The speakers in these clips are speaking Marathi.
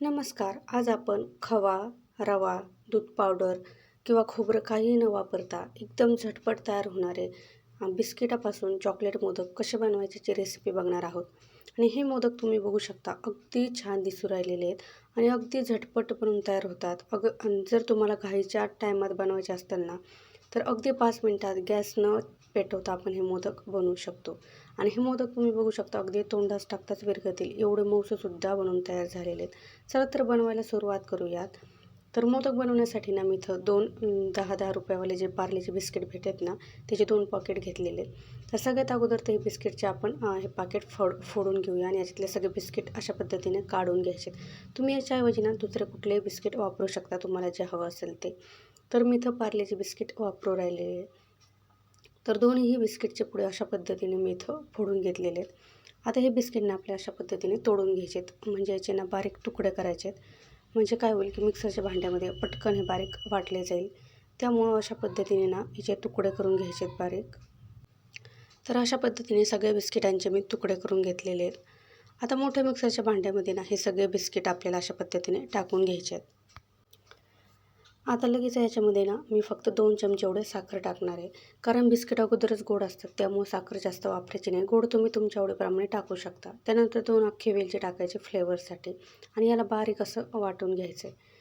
नमस्कार. आज आपण खवा रवा दूध पावडर किंवा खोबरं काहीही न वापरता एकदम झटपट तयार होणारे बिस्किटापासून चॉकलेट मोदक कसे बनवायचे रेसिपी बघणार आहोत. आणि हे मोदक तुम्ही बघू शकता अगदी छान दिसू राहिलेले आहेत आणि अगदी झटपट बनवून तयार होतात. अग जर तुम्हाला घाईच्या टायमात बनवायचे असताना तर अगदी पाच मिनटात गॅस न पेटवता आपण हे मोदक बनवू शकतो. आणि हे मोदक तुम्ही बघू शकता अगदी तोंडास टाकताच विरघतील एवढे मऊसूसुद्धा बनवून तयार झालेले आहेत. चला तर बनवायला सुरुवात करूयात. तर मोदक बनवण्यासाठी ना मी इथं दोन दहा दहा रुपयावाले जे पार्लेचे बिस्किट भेटत ना त्याचे दोन पॉकेट घेतलेले आहेत. तर सगळ्यात अगोदर ते बिस्किटचे आपण हे पाकेट फोड फोडून घेऊया आणि याच्यातले सगळे बिस्किट अशा पद्धतीने काढून घ्यायचे. तुम्ही याच्याऐवजी ना दुसरे कुठलेही बिस्किट वापरू शकता तुम्हाला जे हवं असेल ते. तर मी इथं पार्लेचे बिस्किट वापरू राहिलेले तर दोन्ही बिस्किटचे पुढे अशा पद्धतीने मी इथं फोडून घेतलेले आहेत. आता हे बिस्किटना आपल्या अशा पद्धतीने तोडून घ्यायचे आहेत म्हणजे याचे ना बारीक तुकडे करायचे आहेत म्हणजे काय होईल की मिक्सरच्या भांड्यामध्ये पटकन हे बारीक वाटले जाईल. त्यामुळं अशा पद्धतीने ना हिचे तुकडे करून घ्यायचे आहेत बारीक. तर अशा पद्धतीने सगळ्या बिस्किटांचे मी तुकडे करून घेतलेले आहेत. आता मोठ्या मिक्सरच्या भांड्यामध्ये ना हे सगळे बिस्किट आपल्याला अशा पद्धतीने टाकून घ्यायचे आहेत. आता लगेच याच्यामध्ये ना मी फक्त दोन चमचे एवढे साखर टाकणार आहे. कारण बिस्किट अगोदरच गोड असतात त्यामुळे साखर जास्त वापरायची नाही. गोड तुम्ही तुमच्या आवडीप्रमाणे टाकू शकता. त्यानंतर दोन अख्खे वेलचे टाकायचे फ्लेवरसाठी. आणि याला बारीक असं वाटून घ्यायचं आहे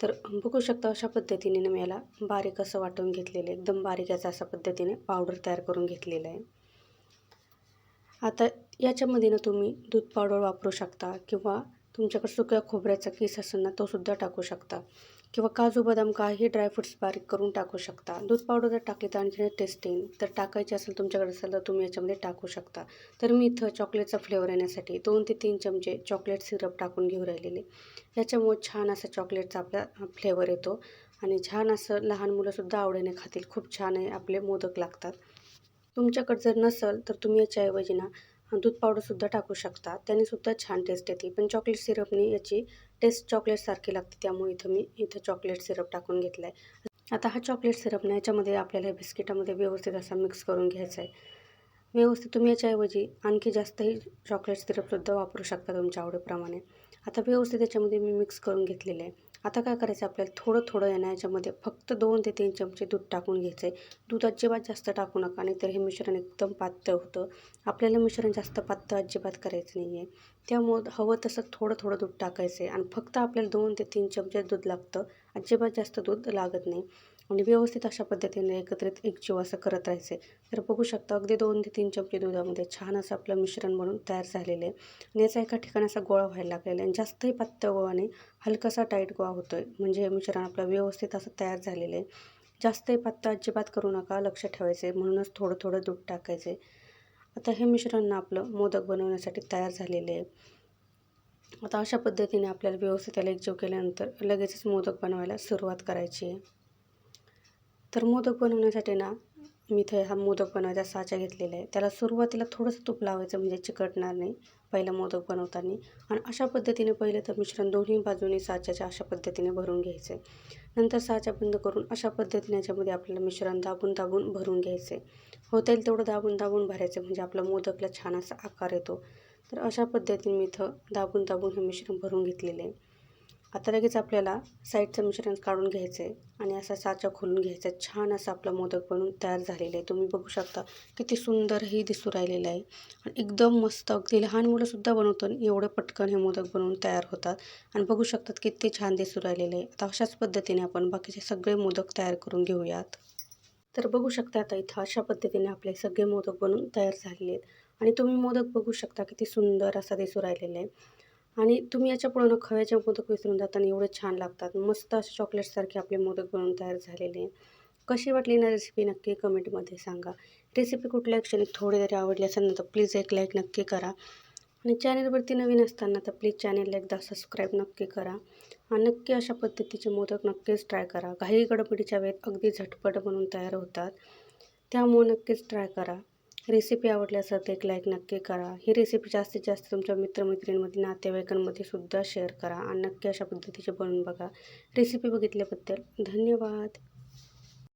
तर बघू शकता अशा पद्धतीने ना मी याला बारीक असं वाटून घेतलेलं आहे. एकदम बारीक याचा अशा पद्धतीने पावडर तयार करून घेतलेलं आहे. आता याच्यामध्ये ना तुम्ही दूध पावडर वापरू शकता किंवा तुमच्याकडे सुक्या खोबऱ्याचा किस असेल ना तोसुद्धा टाकू शकता. किंवा काजू बदाम काही ड्रायफ्रुट्स बारीक करून टाकू शकता. दूध पावडर जर टाकली तर आणखी टेस्ट येईल तर टाकायची असेल तुमच्याकडे असेल तर तुम्ही याच्यामध्ये टाकू शकता. तर मी इथं चॉकलेटचा फ्लेवर येण्यासाठी दोन ते तीन चमचे चॉकलेट सिरप टाकून घेऊ राहिलेले. याच्यामुळे छान असा चॉकलेटचा आपला फ्लेवर येतो. आणि छान असं लहान मुलंसुद्धा आवडीने खातील. खूप छान आहे आपले मोदक लागतात. तुमच्याकडे जर नसेल तर तुम्ही याच्याऐवजी ना दूध पावडरसुद्धा टाकू शकता. त्याने सुद्धा छान टेस्ट येते. पण चॉकलेट सिरपने याची टेस्ट चॉकलेटसारखी लागते. त्यामुळे इथं मी इथं चॉकलेट सिरप टाकून घेतला आहे आता हा चॉकलेट सिरप ना याच्यामध्ये आपल्याला या बिस्किटामध्ये व्यवस्थित असा मिक्स करून घ्यायचा आहे. व्यवस्थित तुम्ही याच्याऐवजी आणखी जास्तही चॉकलेट सिरपसुद्धा वापरू शकता तुमच्या आवडीप्रमाणे. आता व्यवस्थित याच्यामध्ये मी मिक्स करून घेतलेलं आहे. आता काय करायचं? आपल्याला थोडं थोडं येणं याच्यामध्ये फक्त दोन ते तीन चमचे दूध टाकून घ्यायचं आहे दूध अजिबात जास्त टाकू नका नाहीतर हे मिश्रण एकदम पातळ होतं. आपल्याला मिश्रण जास्त पातळ अजिबात करायचं नाही आहे त्यामुळं हवं तसं थोडं थोडं दूध टाकायचं आहे आणि फक्त आपल्याला दोन ते तीन चमचे दूध लागतं. अजिबात जास्त दूध लागत नाही. आणि व्यवस्थित अशा पद्धतीने एकत्रित एकजीव असं करत राहायचे. तर बघू शकता अगदी दोन ते तीन चमचे दुधामध्ये छान असं आपलं मिश्रण म्हणून तयार झालेलं आहे. आणि याचा एका ठिकाणी असा गोळा व्हायला लागलेला आहे. आणि जास्तही पातळ गोळा नाही हलकासा टाईट गोळा होतो आहे म्हणजे हे मिश्रण आपलं व्यवस्थित असं तयार झालेलं आहे. जास्तही पातळ अजिबात करू नका लक्ष ठेवायचं. आहे म्हणूनच थोडं थोडं दूध टाकायचं. आहे आता हे मिश्रण ना आपलं मोदक बनवण्यासाठी तयार झालेले आहे. आता अशा पद्धतीने आपल्याला व्यवस्थित त्याला एकजीव केल्यानंतर लगेचच मोदक बनवायला सुरुवात करायची आहे. तर मोदक बनवण्यासाठी ना मी इथे हा मोदक बनवायचा साचा घेतलेला आहे. त्याला सुरुवातीला थोडंसं तूप लावायचं म्हणजे चिकटणार नाही पहिला मोदक बनवताना. आणि अशा पद्धतीने पहिलं तर मिश्रण दोन्ही बाजूने साच्याच्या अशा पद्धतीने भरून घ्यायचं. नंतर साचा बंद करून अशा पद्धतीने याच्यामध्ये आपल्याला मिश्रण दाबून दाबून भरून घ्यायचं. आहे होता येईल तेवढं दाबून दाबून भरायचं म्हणजे आपला मोदकला छान असा आकार येतो. तर अशा पद्धतीने मी इथं दाबून दाबून हे मिश्रण भरून घेतलेलं आहे. आता लगेच आपल्याला साईडचं मिश्रण काढून घ्यायचं आहे आणि असा साचा खोलून घ्यायचा. आहे छान असं आपलं मोदक बनवून तयार झालेलं आहे. तुम्ही बघू शकता किती सुंदरही दिसू राहिलेलं आहे. आणि एकदम मस्त अगदी लहान मुलंसुद्धा बनवतो एवढं पटकन हे मोदक बनवून तयार होतात. आणि बघू शकतात किती छान दिसू राहिलेलं आहे. आता अशाच पद्धतीने आपण बाकीचे सगळे मोदक तयार करून घेऊयात. तर बघू शकता आता इथं अशा पद्धतीने आपले सगळे मोदक बनवून तयार झालेले आहेत. आणि तुम्ही मोदक बघू शकता किती सुंदर असा दिसू राहिलेला आहे. आणि तुम्ही याच्या पुढं खव्याचे मोदक विसरून जाताना एवढे छान लागतात. मस्त असे चॉकलेटसारखे आपले मोदक बनवून तयार झालेले कशी वाटली ना रेसिपी नक्की कमेंटमध्ये सांगा. रेसिपी कुठल्या क्षणी थोडी जरी आवडली असेल ना तर प्लीज एक लाईक नक्की करा. आणि चॅनलवरती नवीन असताना तर प्लीज चॅनलला एकदा सबस्क्राईब नक्की करा. आणि नक्की अशा पद्धतीचे मोदक नक्कीच ट्राय करा. काही गडबडीच्या वेळेत अगदी झटपट बनवून तयार होतात. त्यामुळे नक्कीच ट्राय करा. रेसिपी आवडली असेल तर एक लाईक नक्की करा. ही रेसिपी जास्तीत जास्त तुमच्या मित्रमैत्रिणींमध्ये नातेवाईकांमध्ये सुद्धा शेअर करा आणि नक्की अशा पद्धतीचे बनवून बघा. रेसिपी बघितल्याबद्दल धन्यवाद.